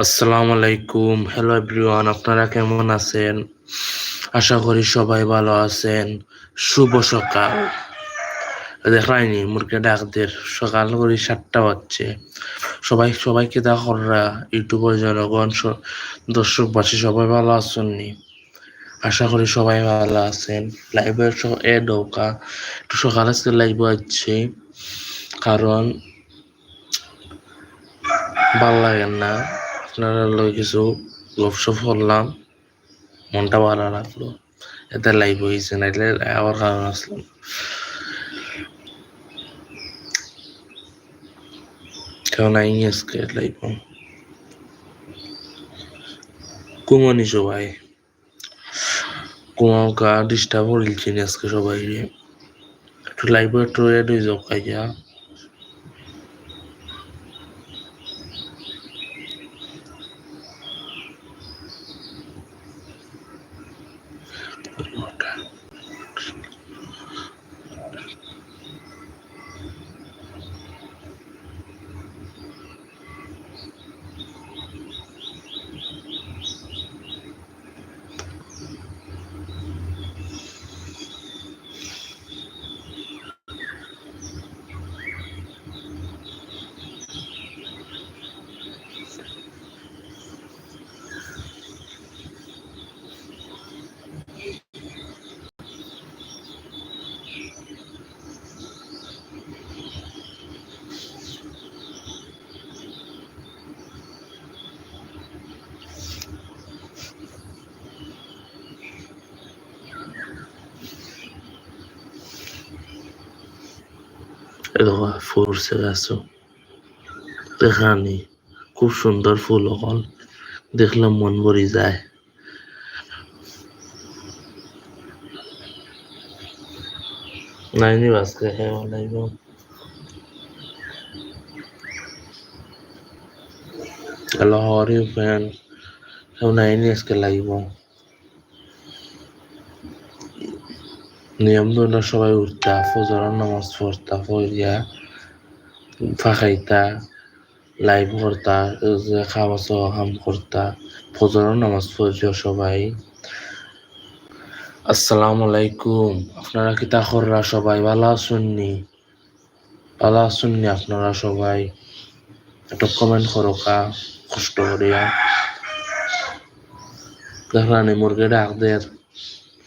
আসসালামু আলাইকুম। Hello everyone আপনারা কেমন আছেন? আশা করি সবাই ভালো আছেন। শুভ সকাল। দেখায়নি মুরগি ডাকদের সকাল করে সাতটা বাজছে। সবাই, সবাইকে দেখরা ইউটিউবের জনগণ, স- দর্শকবাসী, সবাই ভালো আছেননি? আশা করি সবাই ভালো আছেন। লাইভে এ ডৌকা একটু সকাল আজকে লাইভে আসছি কারণ, ভালো লাগে না। আপনারা লই কিছু গপসপ করলাম, মনটা ভালো লাগল। এতে লাইভ হয়েছে, নাইলে আবার কারণ আসলাম কেউ নাই আজকে লাইভ কুমনি সবাই। কুমাকা ডিস্টার্ব করেছি আজকে সবাই একটু লাইভে একটু এড হয়ে যাও, কাইয়া। দেখো ফুলছে গাছ দেখানি, খুব সুন্দর ফুল অকল। দেখলাম মন ভরি যায়। নাইনি বাসকে হ্যাঁ live hello how are you friend হ্যাঁ নাইনি আজকে লাইব নিয়ম ধরল সবাই উঠতা ফজরের নামাজ পড়তা পড়িয়া ফাঁকাইতা লাইভ করতা খাওয়া চাওয়া হাম করতা ফজরের নামাজ পড়িয়া সবাই। আসসালামু আলাইকুম। আপনারা কি তাহররা সবাই ভালো আছেননি ভালো আছেননি আপনারা সবাই? একটু কমেন্ট করো কা, কষ্ট করিয়া। দেখলানি মুরগি ডাকদের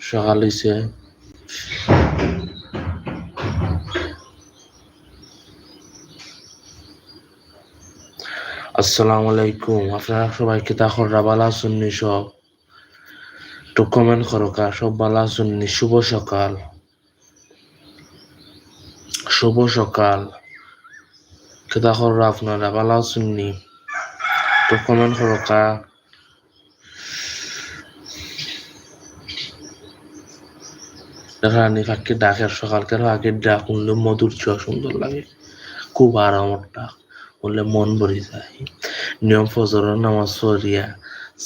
সকাল হইছে। আসসালামু আলাইকুম আপনারা সবাই কি তাহররা ভালো আছেননি সব? একটু কমেন্ট করো সব শুভ সকাল। শুভ সকাল। কি তাহররা আপনারা ভালো আছেননি একটু কমেন্ট করো কা। রানী পাখি ডাকের সকালকার আগের ডাক শুনলে মধুর ছোঁয়া সুন্দর লাগে। খুব আরামর ডাক, বললে মন ভরে যায়। নিয়ম ফজরের নামাজ পড়িয়া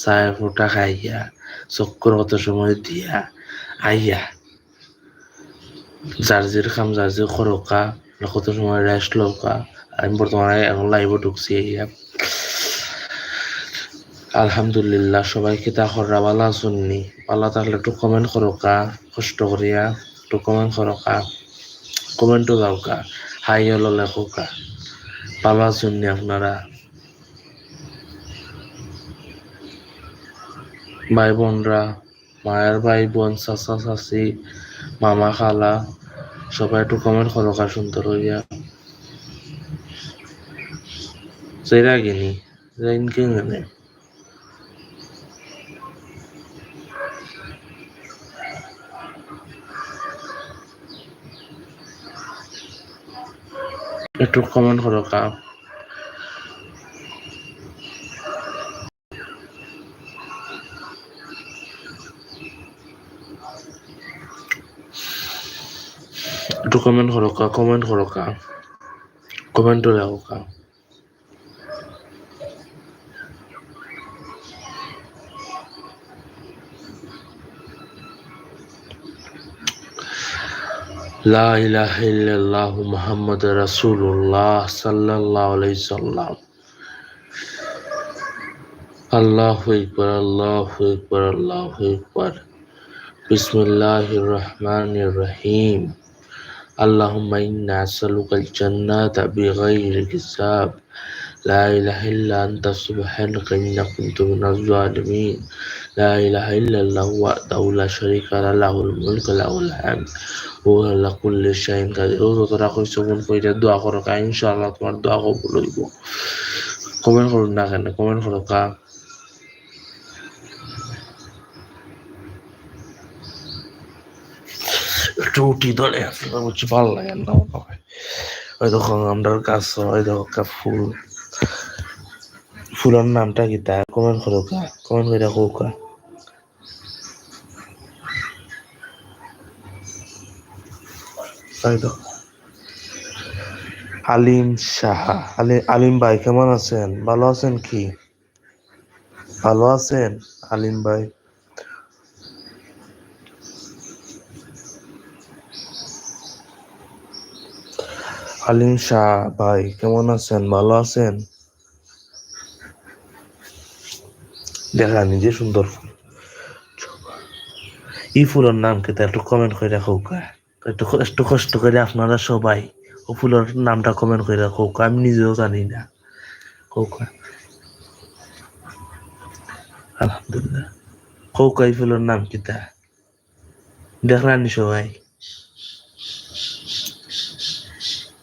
চায় ফোটা খাইয়া, চক্কর কত সময় দিয়া আইয়া জার্জির খাম জার্জি খরকা, কত সময় রেস্ট লৌকা আমি বর্তমানে এখন লাইভে ঢুকছি আইয়া আলহামদুলিল্লাহ, সবাইকে তাহররা ভালো আছেননি ভালো থাকলে একটু কমেন্ট করো কা কষ্ট করিয়া একটু কমেন্ট করো কা কমেন্টও দাও কা হাই হলো লেখো কা ভালো আছেননি আপনারা। ভাই বোনরা মায়ের ভাই বোন চাচা, চাচি, মামা, খালা, সবাই একটু কমেন্ট করো কা সুন্দর হইয়া। সেরা গিনি, জাইন কে একটু কমেন্ট করো কা। একটু কমেন্ট করো কা। কমেন্ট করো কা। কমেন্টও লেখো কা। লা ইলাহা ইল্লাল্লাহু মুহাম্মাদুর রাসূলুল্লাহ সাল্লাল্লাহু আলাইহি সাল্লাম আল্লাহ একবার আল্লাহ একবার আল্লাহ একবার বিসমিল্লাহির রহমানির রহিম اللهم إنا أسألك الجنة بغير حساب لا إله إلا أنت سبحانك إني كنت من الظالمين. لا إله إلا الله وحده لا شريك له له الملك له الحمد. هو على كل شيء قدير. তোরা কইছো মন কইরা দোয়া করো কা ইনশাআল্লাহ الله দোয়া কবুল হইব কমেন্ট করো না কেন কমেন্ট করো কা একটু উঠি ধরে বুঝছি ভালো লাগে না মনে হয় হয়তো আমরা গাছ হয় ফুল ফুলের নামটা কি তা কমেন্ট করো কা কমেন্ট করে তাই তো আলিম সাহা আলি, আলিম ভাই, কেমন আছেন? ভালো আছেন কি? ভালো আছেন, আলিম ভাই? আলিম শাহ ভাই, কেমন আছেন? ভালো আছেন? দেখা নিজে সুন্দর ফুল। ই ফুলের নাম কি একটু কমেন্ট করে রাখো কা। একটু একটু কষ্ট করে আপনারা সবাই ও ফুলের নামটা কমেন্ট করে রাখো আমি নিজেও জানি না। কৌকা আলহামদুলিল্লাহ। কৌকা এই ফুলের নাম কি তা? দেখলানি সবাই।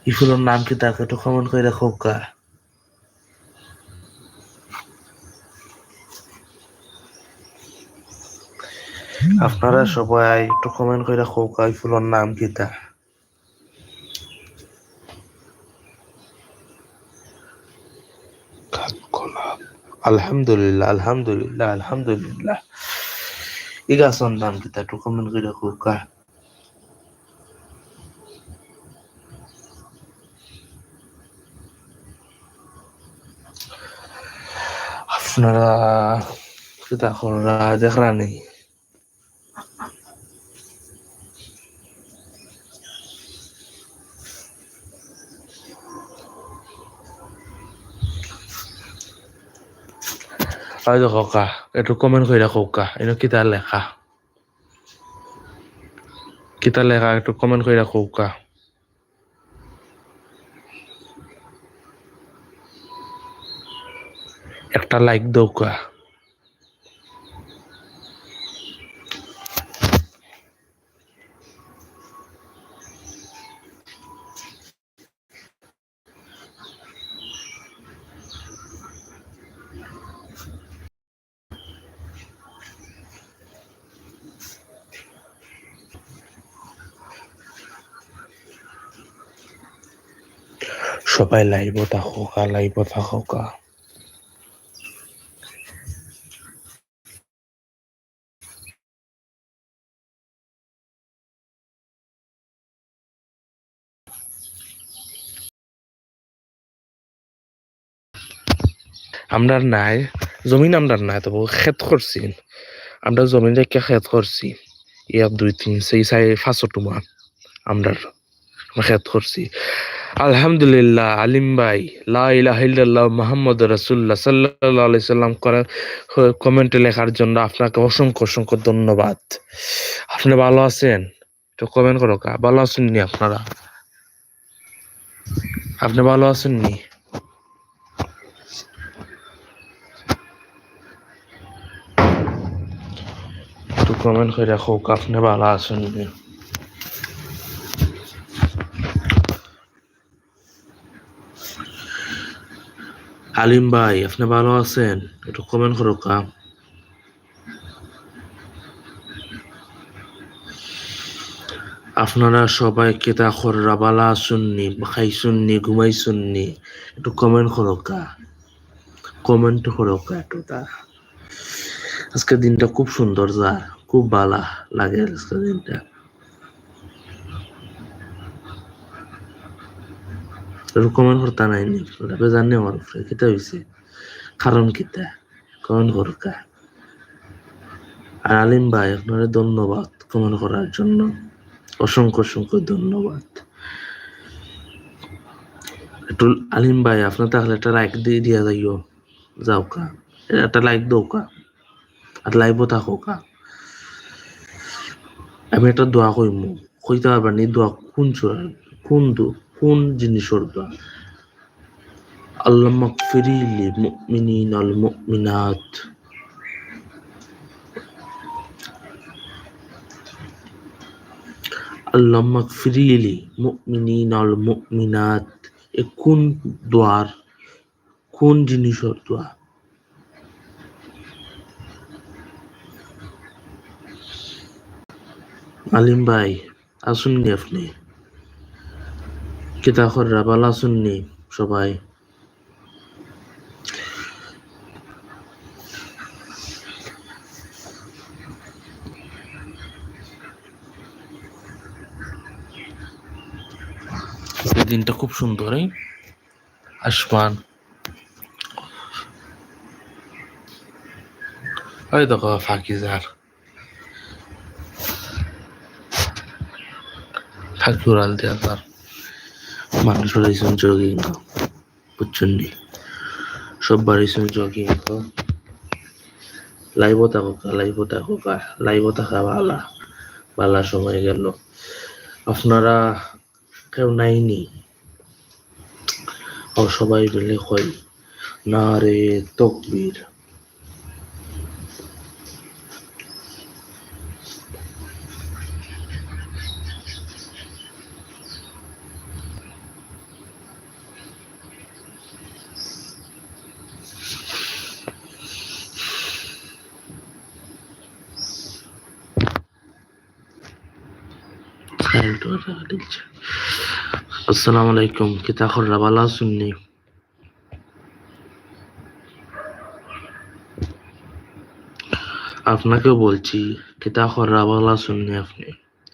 এই ফুলের নাম কি তাকে একটু কমেন্ট করে রাখো কা আপনারা সবাই একটু কমেন্ট করে রাখো কা এই ফুলের নাম কি তা? আলহামদুলিল্লাহ আলহামদুলিল্লাহ আলহামদুলিল্লাহ। এই গাছের নাম কি তা একটু কমেন্ট করে রাখো কা। আপনারা কিতা করা দেখরা নেই ওই দেখো কা একটু কমেন্ট করে রাখো কা এনে কিতা লেখা কিতা লেখা একটু কমেন্ট করে রাখো কা একটা লাইক দাও কা সবাই লাইভ থাকো কা লাইভ থাকো কা আমরা নাই, জমিন আমরা নাই, তবু খেত করছি। আমরা জমিন রেখে খেত করছি। ইয়ার দুই তিন, সেই চাই পাঁচশো টুমা আমরা খেত করছি আলহামদুলিল্লাহ আলিম ভাই লা ইলাহা ইল্লাল্লাহ মুহাম্মদ রাসূলুল্লাহ সাল্লাল্লাহু আলাইহি সাল্লাম করে কমেন্টে লেখার জন্য আপনাকে অসংখ্য অসংখ্য ধন্যবাদ। আপনি ভালো আছেন? তো কমেন্ট করো কা, ভালো আছেন নি আপনারা? আপনি ভালো আছেন নি একটু কমেন্ট করে রাখো আপনি ভালো আছেন আলিম ভাই, আপনি ভালো আছেন? একটু কমেন্ট করো কা। আপনারা সবাই কেতা খররা, বালা শুননি খাই শুননি ঘুমাই শুননি একটু কমেন্ট করো কা। কমেন্ট করো কা একটু তা। আজকে দিনটা খুব সুন্দর যা, খুব ভালা লাগে আজকে দিনটা। কমেন্ট করতে নাই নি। জানি আমার উপরে কিতা হয়েছে কারণ কিতা? কমেন্ট করো কা আর আলিম ভাই, আপনার ধন্যবাদ কমেন্ট করার জন্য। অসংখ্য অসংখ্য ধন্যবাদ। একটু আলিম ভাই আপনার তাহলে একটা লাইক দিয়ে দিয়া যাইও। যাও কা। একটা লাইক দাও কা। আর লাইভও থাকো কা। আমি একটা দোয়া কইমু। কইতে পারবার নি দোয়া কোন চূড়ার কোন দো কোন জিনিসের দোয়া আল্লাহ মাগফিরি লি মুমিনিন আল মুমিনাত। আল্লাহ মাগফিরি লি মুমিনিন আল মুমিনাত। এ কোন দোয়ার? কোন জিনিসের দোয়া আলিম ভাই আসুননি আপনি। কিতাখররা ভালো আসুননি সবাই। দিনটা খুব সুন্দর, এই আসমান। ওই দেখো, ফাঁকিজার। ফাঁকি উড়াল দেওয়া তার মানুষ বাড়িছেন জগিং বুঝছেন নি? সব বাড়িছেন জগিং লাইভ থাকো কা লাইভ থাকো ভালা ভালা সময় গেল। আপনারা কেউ নাইনি? সবাই মিলে কই? না রে, তকবীর। আসসালামু আলাইকুম কিতাখররা ভালো শুননি আপনাকেও বলছি কিতাখররা ভালো শুননি আপনি?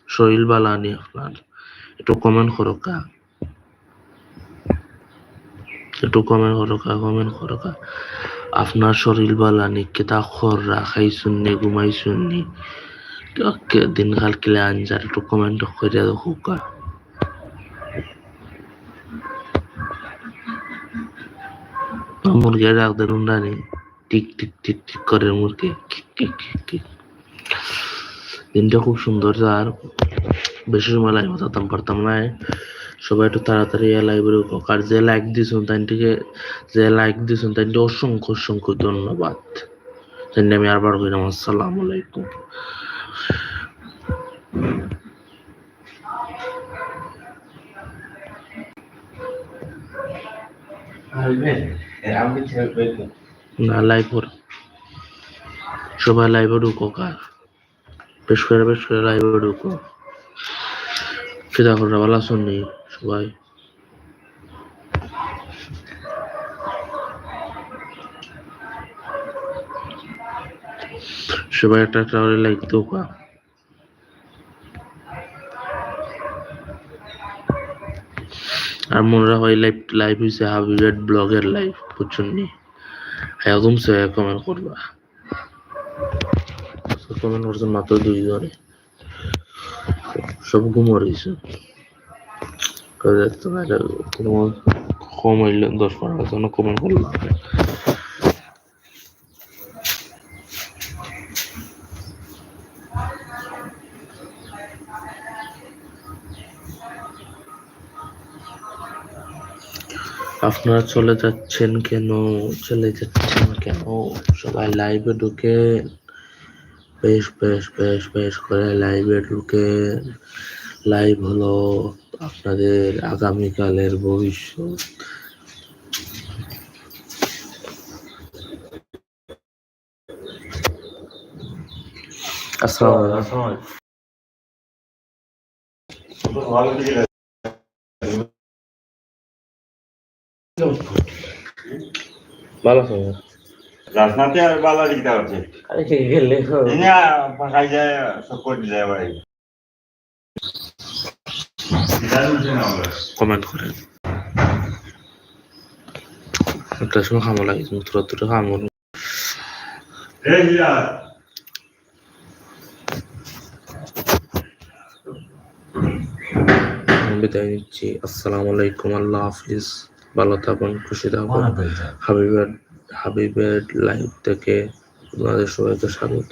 শরীর বালা নি আপনার? একটু কমেন্ট করো কা। একটু কমেন্ট করো কা কমেন্ট করো কা। আপনার শরীর বালা নি কিতাখররা খাই শুননি ঘুমাই শুননি দিনকাল কিলে আনজার একটু কমেন্ট করে দেখো কা মুরগি দেন উন্ডানি টিক টিক টিক টিক করে মুরগি দিনটা খুব সুন্দর আর বেশি সময় লাইভ হতাম পারতাম না সবাই একটু তাড়াতাড়ি লাইব্রেরি আর যে লাইক দিয়েছেন তাই থেকে যে লাইক দিয়েছেন তাই অসংখ্য অসংখ্য ধন্যবাদ তাই আমি আবার কইলাম আসসালামু আলাইকুম না লাইভ ওর সবাই লাইভে ঢুকো, কার? বেশ করে বেশ করে লাইভে ঢুকো। সেটা করে ভালো শুননি সবাই? একটা করে লাইক দাও কা আর মনে রাখো এই লাইভ লাইভ হয়েছে হাবিবেট ব্লগের লাইভ বুঝছেন নি? একদম সে কমেন্ট করবা। কমেন্ট করছেন মাত্র দুই সব কম দশ পনেরো কমেন্ট করলাম আপনারা চলে যাচ্ছেন কেন? চলে যাচ্ছেন কেন? সবাই লাইভে ঢুকে বেশ বেশ বেশ বেশ করে লাইভে ঢুকে লাইভ হলো আপনাদের আগামীকালের ভবিষ্যৎ। আসসালামু আলাইকুম। ভালো আছো? রাজনাতে আর বালা দিতে হচ্ছে আরে কে গেলে? এনে পাকাই যায় সব করে যায় বাড়ি। কমেন্ট করেন একটা সময় খামো লাগে তুরা তুরা খামো এই হিরা আমি বিদায় নিচ্ছি। আসসালামু আলাইকুম আল্লাহ হাফিজ। ভালো থাকুন খুশি থাকুন। হাবিবের হাবিবের লাইভ থেকে আপনাদের সবাইকে স্বাগত।